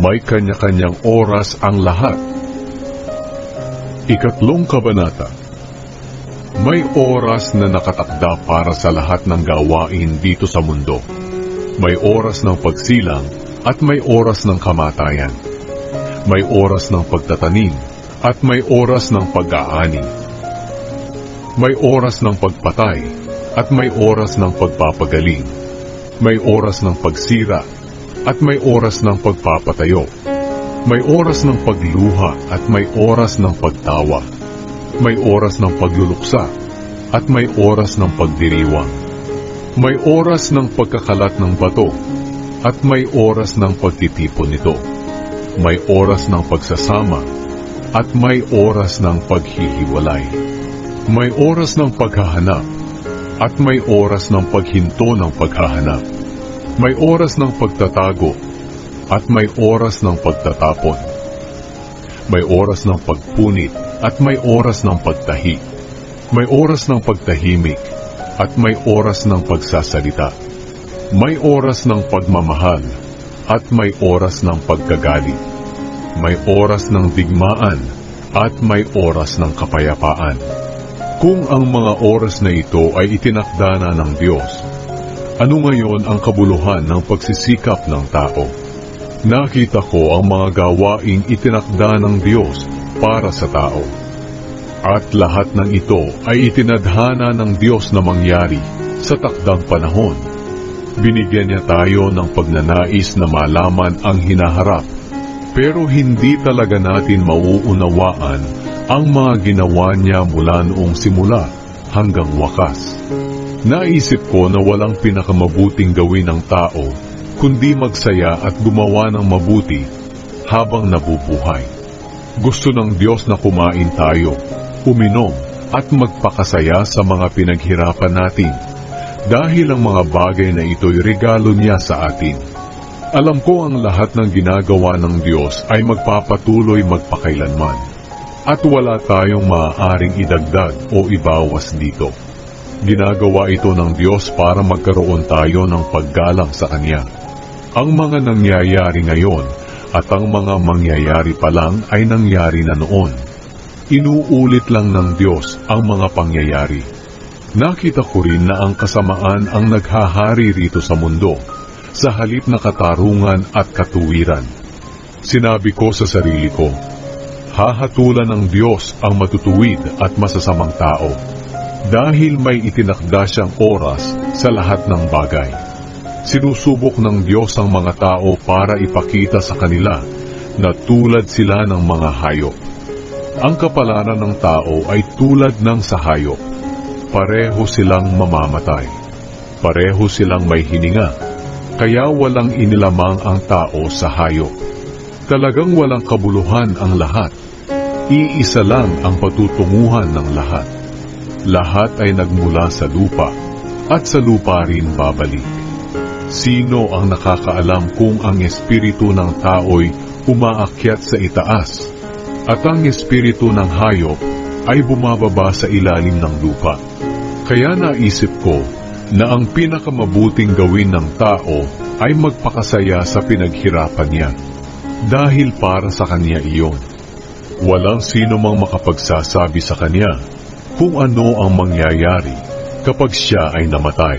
May kanya-kanyang oras ang lahat. Ikatlong kabanata May oras na nakatakda para sa lahat ng gawain dito sa mundo. May oras ng pagsilang at may oras ng kamatayan. May oras ng pagtatanim at may oras ng pag-aani. May oras ng pagpatay at may oras ng pagpapagaling. May oras ng pagsira at may oras ng pagpapatayo. May oras ng pagluha at may oras ng pagtawa. May oras ng pagluluksa at may oras ng pagdiriwang. May oras ng pagkakalat ng bato at may oras ng pagtitipon nito. May oras ng pagsasama at may oras ng paghihiwalay. May oras ng paghahanap at may oras ng paghinto ng paghahanap. May oras ng pagtatago at may oras ng pagtatapon. May oras ng pagpunit at may oras ng pagtahi. May oras ng pagtahimik at may oras ng pagsasalita. May oras ng pagmamahal at may oras ng pagkagalit. May oras ng digmaan at may oras ng kapayapaan. Kung ang mga oras na ito ay itinakda na ng Diyos, ano ngayon ang kabuluhan ng pagsisikap ng tao? Nakita ko ang mga gawaing itinakda ng Diyos para sa tao. At lahat ng ito ay itinadhana ng Diyos na mangyari sa takdang panahon. Binigyan niya tayo ng pagnanais na malaman ang hinaharap, pero hindi talaga natin mauunawaan ang mga ginawa niya mula noong simula hanggang wakas. Naisip ko na walang pinakamabuting gawin ng tao kundi magsaya at gumawa ng mabuti habang nabubuhay. Gusto ng Diyos na kumain tayo, uminom at magpakasaya sa mga pinaghirapan natin dahil ang mga bagay na ito'y regalo niya sa atin. Alam ko ang lahat ng ginagawa ng Diyos ay magpapatuloy magpakailanman at wala tayong maaaring idagdag o ibawas dito. Ginagawa ito ng Diyos para magkaroon tayo ng paggalang sa Kanya. Ang mga nangyayari ngayon at ang mga mangyayari pa lang ay nangyari na noon. Inuulit lang ng Diyos ang mga pangyayari. Nakita ko rin na ang kasamaan ang naghahari rito sa mundo sa halip na katarungan at katuwiran. Sinabi ko sa sarili ko, hahatulan ng Diyos ang matutuwid at masasamang tao dahil may itinakda siyang oras sa lahat ng bagay. Sinusubok ng Diyos ang mga tao para ipakita sa kanila na tulad sila ng mga hayop. Ang kapalaran ng tao ay tulad ng sa hayop. Pareho silang mamamatay. Pareho silang may hininga. Kaya walang inilamang ang tao sa hayop. Talagang walang kabuluhan ang lahat. Iisa lang ang patutunguhan ng lahat. Lahat ay nagmula sa lupa at sa lupa rin babalik. Sino ang nakakaalam kung ang espiritu ng tao'y umaakyat sa itaas at ang espiritu ng hayop ay bumababa sa ilalim ng lupa? Kaya naisip ko na ang pinakamabuting gawin ng tao ay magpakasaya sa pinaghirapan niya dahil para sa kanya iyon. Walang sino mang makapagsasabi sa kanya kung ano ang mangyayari kapag siya ay namatay.